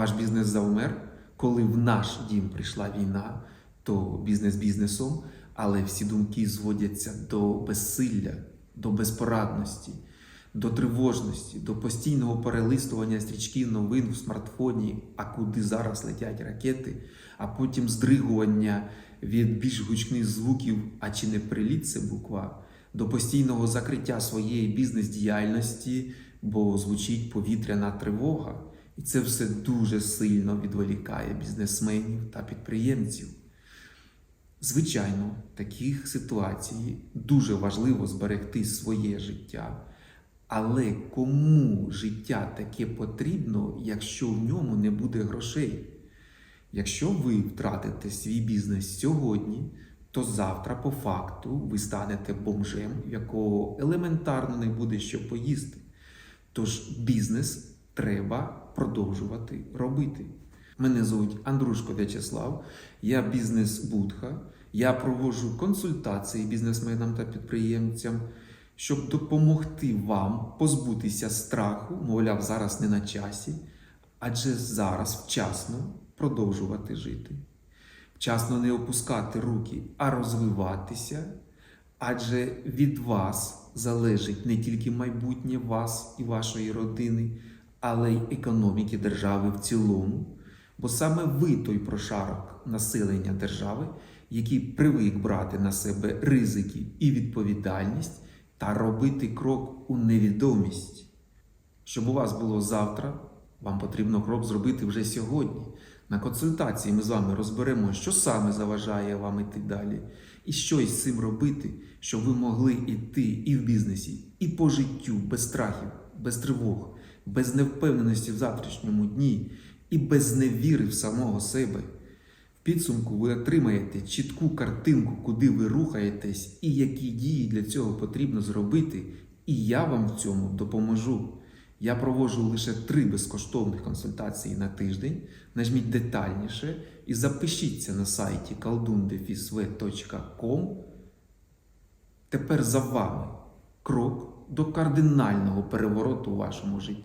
ваш бізнес завмер, коли в наш дім прийшла війна, то бізнес бізнесом, але всі думки зводяться до безсилля, до безпорадності, до тривожності, до постійного перелистування стрічків новин в смартфоні, а куди зараз летять ракети, а потім здригування від більш гучних звуків, а чи не приліт це буква, до постійного закриття своєї бізнес-діяльності, бо звучить повітряна тривога. І це все дуже сильно відволікає бізнесменів та підприємців. Звичайно, в таких ситуацій дуже важливо зберегти своє життя. Але кому життя таке потрібно, якщо в ньому не буде грошей? Якщо ви втратите свій бізнес сьогодні, то завтра, по факту, ви станете бомжем, в якого елементарно не буде що поїсти. Тож бізнес треба продовжувати робити. Мене звуть Андрушко В'ячеслав, я бізнес-будха. Я проводжу консультації бізнесменам та підприємцям, щоб допомогти вам позбутися страху, мовляв, зараз не на часі, адже зараз вчасно продовжувати жити. Вчасно не опускати руки, а розвиватися, адже від вас залежить не тільки майбутнє вас і вашої родини, але й економіки держави в цілому. Бо саме ви той прошарок населення держави, який привик брати на себе ризики і відповідальність та робити крок у невідомість. Щоб у вас було завтра, вам потрібно крок зробити вже сьогодні. На консультації ми з вами розберемо, що саме заважає вам іти далі, і що із цим робити, щоб ви могли йти і в бізнесі, і по життю без страхів, без тривог, без невпевненості в завтрашньому дні і без невіри в самого себе. В підсумку ви отримаєте чітку картинку, куди ви рухаєтесь і які дії для цього потрібно зробити, і я вам в цьому допоможу. Я проводжу лише три безкоштовних консультації на тиждень. Нажміть детальніше і запишіться на сайті kaldundefisve.com. Тепер за вами крок до кардинального перевороту у вашому житті.